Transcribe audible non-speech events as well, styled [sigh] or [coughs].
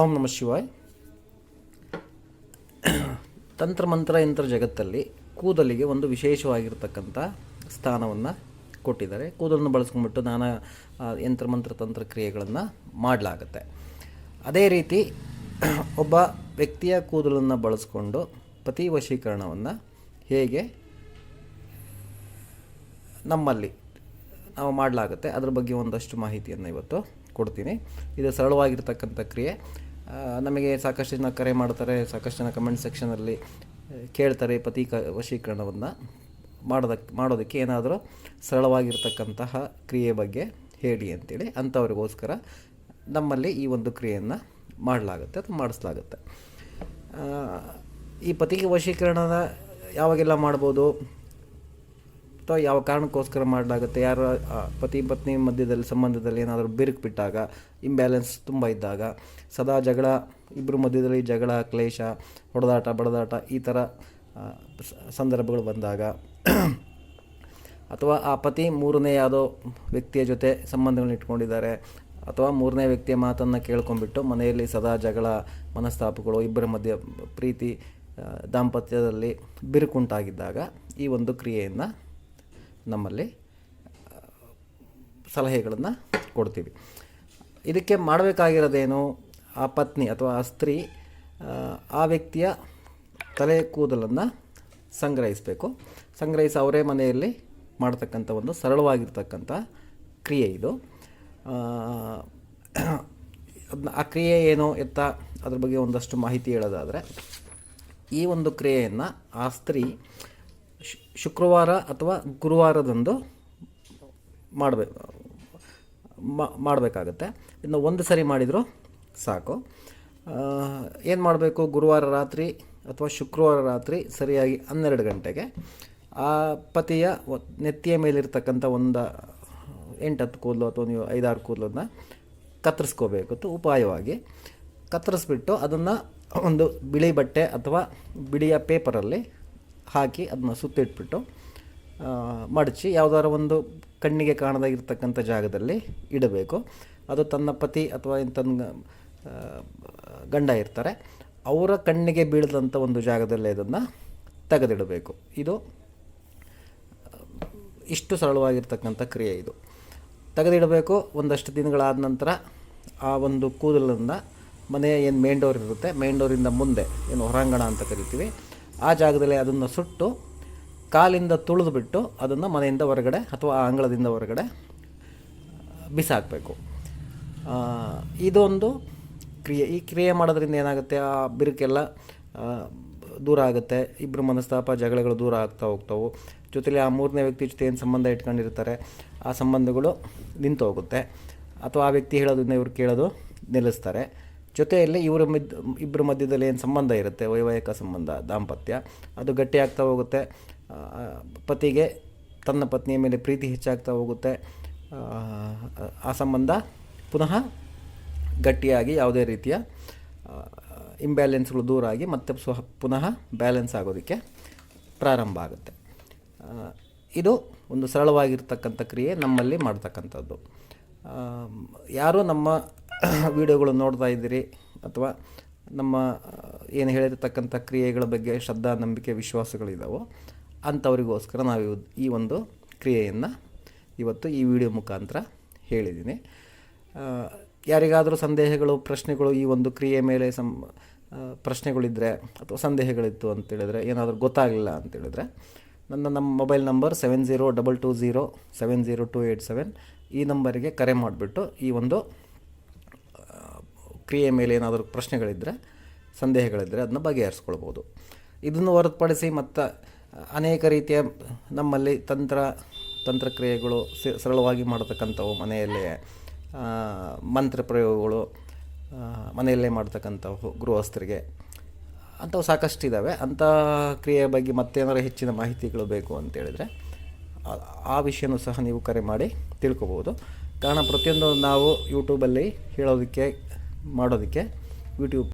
ಓಂ ನಮ ಶಿವಾಯ್. ತಂತ್ರಮಂತ್ರ ಯಂತ್ರ ಜಗತ್ತಲ್ಲಿ ಕೂದಲಿಗೆ ಒಂದು ವಿಶೇಷವಾಗಿರ್ತಕ್ಕಂಥ ಸ್ಥಾನವನ್ನು ಕೊಟ್ಟಿದ್ದಾರೆ. ಕೂದಲನ್ನು ಬಳಸ್ಕೊಂಡ್ಬಿಟ್ಟು ನಾನಾ ಯಂತ್ರ ಯಂತ್ರಮಂತ್ರ ತಂತ್ರ ಕ್ರಿಯೆಗಳನ್ನು ಮಾಡಲಾಗುತ್ತೆ. ಅದೇ ರೀತಿ ಒಬ್ಬ ವ್ಯಕ್ತಿಯ ಕೂದಲನ್ನು ಬಳಸ್ಕೊಂಡು ಪ್ರತಿ ವಶೀಕರಣವನ್ನು ಹೇಗೆ ನಮ್ಮಲ್ಲಿ ಮಾಡಲಾಗುತ್ತೆ. ಅದ್ರ ಬಗ್ಗೆ ಒಂದಷ್ಟು ಮಾಹಿತಿಯನ್ನು ಇವತ್ತು ಕೊಡ್ತೀನಿ. ಇದು ಸರಳವಾಗಿರ್ತಕ್ಕಂಥ ಕ್ರಿಯೆ. ನಮಗೆ ಸಾಕಷ್ಟು ಜನ ಕರೆ ಮಾಡ್ತಾರೆ, ಸಾಕಷ್ಟು ಜನ ಕಮೆಂಟ್ ಸೆಕ್ಷನಲ್ಲಿ ಕೇಳ್ತಾರೆ ಪತಿ ಕ ವಶೀಕರಣವನ್ನು. ಮಾಡೋದಕ್ಕೆ ಮಾಡೋದಕ್ಕೆ ಏನಾದರೂ ಸರಳವಾಗಿರ್ತಕ್ಕಂತಹ ಕ್ರಿಯೆ ಬಗ್ಗೆ ಹೇಳಿ ಅಂತೇಳಿ ಅಂಥವ್ರಿಗೋಸ್ಕರ ನಮ್ಮಲ್ಲಿ ಈ ಒಂದು ಕ್ರಿಯೆಯನ್ನು ಮಾಡಲಾಗುತ್ತೆ ಅಥವಾ ಮಾಡಿಸಲಾಗುತ್ತೆ. ಈ ಪತಿಗೆ ವಶೀಕರಣದ ಯಾವಾಗೆಲ್ಲ ಮಾಡ್ಬೋದು? ಅಥವಾ ಯಾವ ಕಾರಣಕ್ಕೋಸ್ಕರ ಮಾಡಲಾಗುತ್ತೆ, ಯಾರು ಪತಿ ಪತ್ನಿ ಮಧ್ಯದಲ್ಲಿ, ಸಂಬಂಧದಲ್ಲಿ ಏನಾದರೂ ಬಿರುಕು ಬಿಟ್ಟಾಗ ಇಂಬ್ಯಾಲೆನ್ಸ್ ತುಂಬ ಇದ್ದಾಗ, ಸದಾ ಜಗಳ ಇಬ್ಬರ ಮಧ್ಯದಲ್ಲಿ ಜಗಳ, ಕ್ಲೇಶ, ಹೊಡೆದಾಟ, ಬಡದಾಟ ಈ ಥರ ಸಂದರ್ಭಗಳು ಬಂದಾಗ, ಅಥವಾ ಆ ಪತಿ ಮೂರನೇ ಯಾವುದೋ ವ್ಯಕ್ತಿಯ ಜೊತೆ ಸಂಬಂಧಗಳನ್ನ ಇಟ್ಕೊಂಡಿದ್ದಾರೆ, ಅಥವಾ ಮೂರನೇ ವ್ಯಕ್ತಿಯ ಮಾತನ್ನು ಕೇಳ್ಕೊಂಡ್ಬಿಟ್ಟು ಮನೆಯಲ್ಲಿ ಸದಾ ಜಗಳ, ಮನಸ್ತಾಪಗಳು, ಇಬ್ಬರ ಮಧ್ಯೆ ಪ್ರೀತಿ ದಾಂಪತ್ಯದಲ್ಲಿ ಬಿರುಕುಂಟಾಗಿದ್ದಾಗ ಈ ಒಂದು ಕ್ರಿಯೆಯನ್ನು ನಮ್ಮಲ್ಲಿ ಸಲಹೆಗಳನ್ನು ಕೊಡ್ತೀವಿ. ಇದಕ್ಕೆ ಮಾಡಬೇಕಾಗಿರೋದೇನು? ಆ ಪತ್ನಿ ಅಥವಾ ಆ ಸ್ತ್ರೀ ಆ, ವ್ಯಕ್ತಿಯ ತಲೆ ಕೂದಲನ್ನು ಸಂಗ್ರಹಿಸಬೇಕು. ಸಂಗ್ರಹಿಸಿ ಅವರೇ ಮನೆಯಲ್ಲಿ ಮಾಡ್ತಕ್ಕಂಥ ಒಂದು ಸರಳವಾಗಿರ್ತಕ್ಕಂಥ ಕ್ರಿಯೆ ಇದು. ಆ, ಕ್ರಿಯೆ ಏನು ಎತ್ತ? ಅದ್ರ ಬಗ್ಗೆ ಒಂದಷ್ಟು ಮಾಹಿತಿ ಹೇಳೋದಾದರೆ ಈ ಒಂದು ಕ್ರಿಯೆಯನ್ನು ಆ ಸ್ತ್ರೀ ಶುಕ್ರವಾರ ಅಥವಾ ಗುರುವಾರದಂದು ಮಾಡಬೇಕು ಮಾಡಬೇಕಾಗತ್ತೆ. ಇನ್ನು ಒಂದು ಸರಿ ಮಾಡಿದರೂ ಸಾಕು. ಏನು ಮಾಡಬೇಕು? ಗುರುವಾರ ರಾತ್ರಿ ಅಥವಾ ಶುಕ್ರವಾರ ರಾತ್ರಿ ಸರಿಯಾಗಿ ಹನ್ನೆರಡು ಗಂಟೆಗೆ. ಆ ಪತಿಯ ನೆತ್ತಿಯ ಮೇಲಿರ್ತಕ್ಕಂಥ ಒಂದು ಎಂಟು ಹತ್ತು ಕೂದಲು ಅಥವಾ ನೀವು ಐದಾರು ಕೂದಲನ್ನು ಕತ್ತರಿಸ್ಕೋಬೇಕು. ಉಪಾಯವಾಗಿ ಕತ್ತರಿಸ್ಬಿಟ್ಟು ಅದನ್ನು ಒಂದು ಬಿಳಿ ಬಟ್ಟೆ ಅಥವಾ ಬಿಳಿಯ ಪೇಪರಲ್ಲಿ ಹಾಕಿ ಅದನ್ನ ಸುತ್ತಿಟ್ಬಿಟ್ಟು ಮಡಚಿ ಯಾವುದಾರ ಒಂದು ಕಣ್ಣಿಗೆ ಕಾಣದಾಗಿರ್ತಕ್ಕಂಥ ಜಾಗದಲ್ಲಿ ಇಡಬೇಕು. ಅದು ತನ್ನ ಪತಿ ಅಥವಾ ತನ್ನ ಗಂಡ ಇರ್ತಾರೆ. ಅವರ ಕಣ್ಣಿಗೆ ಬೀಳದಂಥ ಒಂದು ಜಾಗದಲ್ಲಿ ಅದನ್ನು ತೆಗೆದಿಡಬೇಕು. ಇದು, ಇಷ್ಟು ಸರಳವಾಗಿರ್ತಕ್ಕಂಥ ಕ್ರಿಯೆ ಇದು. ತೆಗೆದಿಡಬೇಕು. ಒಂದಷ್ಟು ದಿನಗಳಾದ ನಂತರ ಆ ಒಂದು ಕೂದಲನ್ನು ಮನೆಯ ಏನು ಮೇನ್ ಡೋರ್ ಇರುತ್ತೆ ಮೇನ್ ಡೋರಿಂದ ಮುಂದೆ, ಏನು ಹೊರಾಂಗಣ ಅಂತ ಕರಿತೀವಿ ಆ ಜಾಗದಲ್ಲಿ ಅದನ್ನು ಸುಟ್ಟು ಕಾಲಿಂದ ತುಳಿದುಬಿಟ್ಟು ಅದನ್ನು ಮನೆಯಿಂದ ಹೊರಗಡೆ ಅಥವಾ ಆ ಅಂಗಳದಿಂದ ಹೊರಗಡೆ ಬಿಸಾಕಬೇಕು. ಇದೊಂದು ಕ್ರಿಯೆ. ಈ ಕ್ರಿಯೆ ಮಾಡೋದ್ರಿಂದ ಏನಾಗುತ್ತೆ? ಆ ಬಿರುಕೆಲ್ಲ ದೂರ ಆಗುತ್ತೆ. ಇಬ್ಬರು ಮನಸ್ತಾಪ, ಜಗಳಗಳು ದೂರ ಆಗ್ತಾ ಹೋಗ್ತಾವೆ. ಜೊತೆಲಿ ಆ ಮೂರನೇ ವ್ಯಕ್ತಿ ಜೊತೆ ಏನು ಸಂಬಂಧ ಇಟ್ಕೊಂಡಿರ್ತಾರೆ? ಆ ಸಂಬಂಧಗಳು ನಿಂತು ಹೋಗುತ್ತೆ ಅಥವಾ ಆ ವ್ಯಕ್ತಿ ಹೇಳೋದನ್ನ ಇವ್ರು ಕೇಳೋದು ನಿಲ್ಲಿಸ್ತಾರೆ. ಜೊತೆಯಲ್ಲಿ ಇವರ ಮಿದ್ ಇಬ್ಬರ ಮಧ್ಯದಲ್ಲಿ ಏನು ಸಂಬಂಧ ಇರುತ್ತೆ? ವೈವಾಹಿಕ ಸಂಬಂಧ ದಾಂಪತ್ಯ ಅದು ಗಟ್ಟಿಯಾಗ್ತಾ ಹೋಗುತ್ತೆ. ಪತಿಗೆ ತನ್ನ ಪತ್ನಿಯ ಮೇಲೆ ಪ್ರೀತಿ ಹೆಚ್ಚಾಗ್ತಾ ಹೋಗುತ್ತೆ. ಆ, ಸಂಬಂಧ ಪುನಃ ಗಟ್ಟಿಯಾಗಿ ಯಾವುದೇ ರೀತಿಯ ಇಂಬ್ಯಾಲೆನ್ಸ್ಗಳು ದೂರ ಆಗಿ ಮತ್ತೆ ಸ್ವ ಪುನಃ ಬ್ಯಾಲೆನ್ಸ್ ಆಗೋದಕ್ಕೆ ಪ್ರಾರಂಭ ಆಗುತ್ತೆ. ಇದು ಒಂದು ಸರಳವಾಗಿರ್ತಕ್ಕಂಥ ಕ್ರಿಯೆ ನಮ್ಮಲ್ಲಿ ಮಾಡ್ತಕ್ಕಂಥದ್ದು. ಯಾರು ನಮ್ಮ [coughs] ವಿಡಿಯೋಗಳು ನೋಡ್ತಾ ಇದ್ದೀರಿ ಅಥವಾ ನಮ್ಮ ಏನು ಹೇಳಿರ್ತಕ್ಕಂಥ ಕ್ರಿಯೆಗಳ ಬಗ್ಗೆ ಶ್ರದ್ಧಾ, ನಂಬಿಕೆ ವಿಶ್ವಾಸಗಳಿದ್ದಾವೋ ಅಂಥವರಿಗೋಸ್ಕರ ನಾವು ಈ ಒಂದು ಕ್ರಿಯೆಯನ್ನು ಇವತ್ತು ಈ ವಿಡಿಯೋ ಮುಖಾಂತರ ಹೇಳಿದ್ದೀನಿ. ಯಾರಿಗಾದರೂ ಸಂದೇಹಗಳು, ಪ್ರಶ್ನೆಗಳು ಈ ಒಂದು ಕ್ರಿಯೆ ಮೇಲೆ ಸಂ ಪ್ರಶ್ನೆಗಳಿದ್ದರೆ ಅಥವಾ ಸಂದೇಹಗಳಿತ್ತು ಅಂತೇಳಿದರೆ ಏನಾದರೂ ಗೊತ್ತಾಗಲಿಲ್ಲ ಅಂತೇಳಿದರೆ ನನ್ನ ನಮ್ಮ mobile number seven zero double two zero seven zero two eight seven ಈ ನಂಬರಿಗೆ ಕರೆ ಮಾಡಿಬಿಟ್ಟು ಈ ಒಂದು ಕ್ರಿಯೆ ಮೇಲೆ ಏನಾದರೂ ಪ್ರಶ್ನೆಗಳಿದ್ದರೆ ಸಂದೇಹಗಳಿದ್ದರೆ ಅದನ್ನ ಬಗೆಹರಿಸ್ಕೊಳ್ಬೋದು. ಇದನ್ನು ಹೊರತುಪಡಿಸಿ ಮತ್ತು ಅನೇಕ ರೀತಿಯ ನಮ್ಮಲ್ಲಿ ತಂತ್ರ, ತಂತ್ರಕ್ರಿಯೆಗಳು ಸರಳವಾಗಿ ಮಾಡತಕ್ಕಂಥವು ಮನೆಯಲ್ಲೇ ಮಂತ್ರ ಪ್ರಯೋಗಗಳು ಮನೆಯಲ್ಲೇ ಮಾಡ್ತಕ್ಕಂಥವು ಗೃಹಸ್ಥರಿಗೆ ಅಂಥವು ಸಾಕಷ್ಟು ಇದ್ದಾವೆ ಅಂಥ ಕ್ರಿಯೆಯ ಬಗ್ಗೆ ಮತ್ತೇನಾದ್ರು ಹೆಚ್ಚಿನ ಮಾಹಿತಿಗಳು ಬೇಕು ಅಂತೇಳಿದರೆ ಆ ವಿಷಯನೂ ಸಹ ನೀವು ಕರೆ ಮಾಡಿ ತಿಳ್ಕೊಬೋದು. ಕಾರಣ ಪ್ರತಿಯೊಂದು ನಾವು ಯೂಟ್ಯೂಬಲ್ಲಿ ಹೇಳೋದಕ್ಕೆ ಮಾಡೋದಕ್ಕೆ ಯೂಟ್ಯೂಬ್